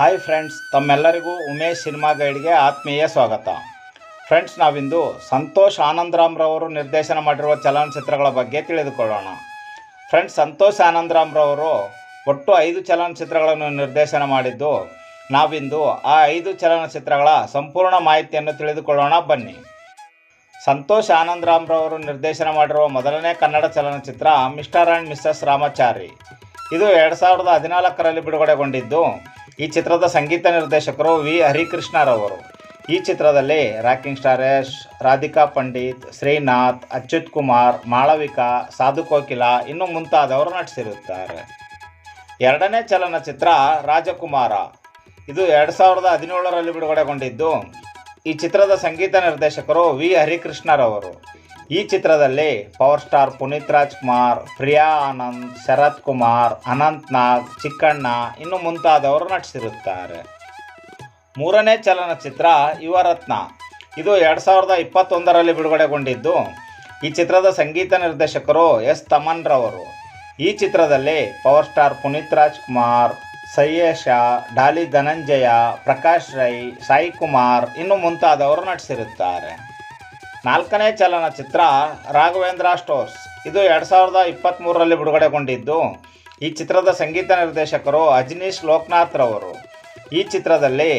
Hi friends ತಮ್ಮೆಲ್ಲರಿಗೂ Umesh cinema ಗೈಡ್ಗೆ ಆತ್ಮೀಯ ಸ್ವಾಗತ. ಫ್ರೆಂಡ್ಸ್ ನಾವಿಂದು ಸಂತೋಷ್ ಆನಂದರಾಮ್ರವರು ನಿರ್ದೇಶನ ಮಾಡಿರುವ ಚಲನಚಿತ್ರಗಳ ಬಗ್ಗೆ ತಿಳಿದುಕೊಳ್ಳೋಣ. ಫ್ರೆಂಡ್ಸ್ ಸಂತೋಷ್ ಆನಂದರಾಮ್ರವರು ಒಟ್ಟು ಐದು ಚಲನಚಿತ್ರಗಳನ್ನು ನಿರ್ದೇಶನ ಮಾಡಿದ್ದು, ನಾವಿಂದು ಆ ಐದು ಚಲನಚಿತ್ರಗಳ ಸಂಪೂರ್ಣ ಮಾಹಿತಿಯನ್ನು ತಿಳಿದುಕೊಳ್ಳೋಣ, ಬನ್ನಿ. ಸಂತೋಷ್ ಆನಂದರಾಮ್ರವರು ನಿರ್ದೇಶನ ಮಾಡಿರುವ ಮೊದಲನೇ ಕನ್ನಡ ಚಲನಚಿತ್ರ ಮಿಸ್ಟರ್ ಆ್ಯಂಡ್ ಮಿಸ್ಸಸ್ ರಾಮಾಚಾರಿ. ಇದು ಎರಡು ಸಾವಿರದ ಹದಿನಾಲ್ಕರಲ್ಲಿ ಬಿಡುಗಡೆಗೊಂಡಿದ್ದು ಈ ಚಿತ್ರದ ಸಂಗೀತ ನಿರ್ದೇಶಕರು ವಿ. ಹರಿಕೃಷ್ಣರವರು. ಈ ಚಿತ್ರದಲ್ಲಿ ರಾಕಿಂಗ್ ಸ್ಟಾರ್ ಯಶ್ ರಾಧಿಕಾ ಪಂಡಿತ್, ಶ್ರೀನಾಥ್, ಅಚ್ಯುತ್ ಕುಮಾರ್, ಮಾಳವಿಕಾ, ಸಾಧು ಕೋಕಿಲ ಇನ್ನು ಮುಂತಾದವರು ನಟಿಸಿರುತ್ತಾರೆ. ಎರಡನೇ ಚಲನಚಿತ್ರ ರಾಜಕುಮಾರ. ಇದು ಎರಡು ಸಾವಿರದ ಹದಿನೇಳರಲ್ಲಿ ಬಿಡುಗಡೆಗೊಂಡಿದ್ದು. ಈ ಚಿತ್ರದ ಸಂಗೀತ ನಿರ್ದೇಶಕರು ವಿ. ಹರಿಕೃಷ್ಣರವರು. ಈ ಚಿತ್ರದಲ್ಲಿ ಪವರ್ ಸ್ಟಾರ್ ಪುನೀತ್ ರಾಜ್ಕುಮಾರ್, ಪ್ರಿಯಾ ಆನಂದ್, ಶರತ್ ಕುಮಾರ್, ಅನಂತ್ ನಾಗ್, ಚಿಕ್ಕಣ್ಣ ಇನ್ನು ಮುಂತಾದವರು ನಟಿಸಿರುತ್ತಾರೆ. ಮೂರನೇ ಚಲನಚಿತ್ರ ಯುವರತ್ನ. ಇದು ಎರಡು ಸಾವಿರದ ಇಪ್ಪತ್ತೊಂದರಲ್ಲಿ ಬಿಡುಗಡೆಗೊಂಡಿದ್ದು. ಈ ಚಿತ್ರದ ಸಂಗೀತ ನಿರ್ದೇಶಕರು ಎಸ್ ತಮನ್ ರವರು ಈ ಚಿತ್ರದಲ್ಲಿ ಪವರ್ ಸ್ಟಾರ್ ಪುನೀತ್ ರಾಜ್ಕುಮಾರ್ ಸಯ್ಯೇಶ ಡಾಲಿ ಧನಂಜಯ, ಪ್ರಕಾಶ್ ರೈ, ಸಾಯಿ ಕುಮಾರ್ ಇನ್ನು ಮುಂತಾದವರು ನಟಿಸಿರುತ್ತಾರೆ. ನಾಲ್ಕನೇ ಚಲನಚಿತ್ರ ರಾಘವೇಂದ್ರ ಸ್ಟೋರ್ಸ್. ಇದು ಎರಡು ಸಾವಿರದ ಇಪ್ಪತ್ತ್ಮೂರರಲ್ಲಿ ಬಿಡುಗಡೆಗೊಂಡಿದ್ದು. ಈ ಚಿತ್ರದ ಸಂಗೀತ ನಿರ್ದೇಶಕರು ಅಜನೀಶ್ ಲೋಕನಾಥ್ರವರು ಈ ಚಿತ್ರದಲ್ಲಿ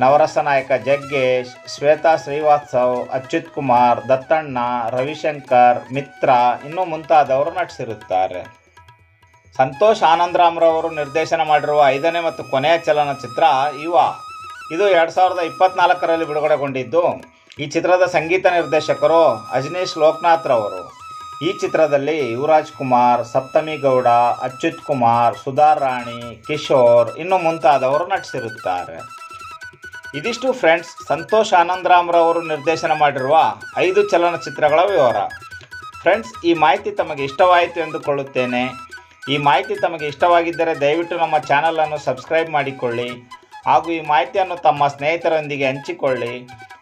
ನವರಸ ನಾಯಕ ಜಗ್ಗೇಶ್, ಶ್ವೇತಾ ಶ್ರೀವಾತ್ಸವ್, ಅಚ್ಯುತ್ ಕುಮಾರ್, ದತ್ತಣ್ಣ, ರವಿಶಂಕರ್, ಮಿತ್ರ ಇನ್ನೂ ಮುಂತಾದವರು ನಟಿಸಿರುತ್ತಾರೆ. ಸಂತೋಷ್ ಆನಂದರಾಮ್ರವರು ನಿರ್ದೇಶನ ಮಾಡಿರುವ ಐದನೇ ಮತ್ತು ಕೊನೆಯ ಚಲನಚಿತ್ರ ಯುವ. ಇದು ಎರಡು ಸಾವಿರದ ಇಪ್ಪತ್ನಾಲ್ಕರಲ್ಲಿ ಬಿಡುಗಡೆಗೊಂಡಿದ್ದು. ಈ ಚಿತ್ರದ ಸಂಗೀತ ನಿರ್ದೇಶಕರು ಅಜನೀಶ್ ಲೋಕನಾಥ್ ರವರು. ಈ ಚಿತ್ರದಲ್ಲಿ ಯುವರಾಜ್ ಕುಮಾರ್, ಸಪ್ತಮಿ ಗೌಡ, ಅಚ್ಯುತ್ ಕುಮಾರ್, ಸುಧಾರ್ ರಾಣಿ, ಕಿಶೋರ್ ಇನ್ನು ಮುಂತಾದವರು ನಟಿಸಿರುತ್ತಾರೆ. ಇದಿಷ್ಟು ಫ್ರೆಂಡ್ಸ್, ಸಂತೋಷ್ ಆನಂದರಾಮ್ರವರು ನಿರ್ದೇಶನ ಮಾಡಿರುವ ಐದು ಚಲನಚಿತ್ರಗಳ ವಿವರ. ಫ್ರೆಂಡ್ಸ್, ಈ ಮಾಹಿತಿ ತಮಗೆ ಇಷ್ಟವಾಯಿತು ಎಂದುಕೊಳ್ಳುತ್ತೇನೆ. ಈ ಮಾಹಿತಿ ತಮಗೆ ಇಷ್ಟವಾಗಿದ್ದರೆ ದಯವಿಟ್ಟು ನಮ್ಮ ಚಾನಲನ್ನು ಸಬ್ಸ್ಕ್ರೈಬ್ ಮಾಡಿಕೊಳ್ಳಿ ಹಾಗೂ ಈ ಮಾಹಿತಿಯನ್ನು ತಮ್ಮ ಸ್ನೇಹಿತರೊಂದಿಗೆ ಹಂಚಿಕೊಳ್ಳಿ.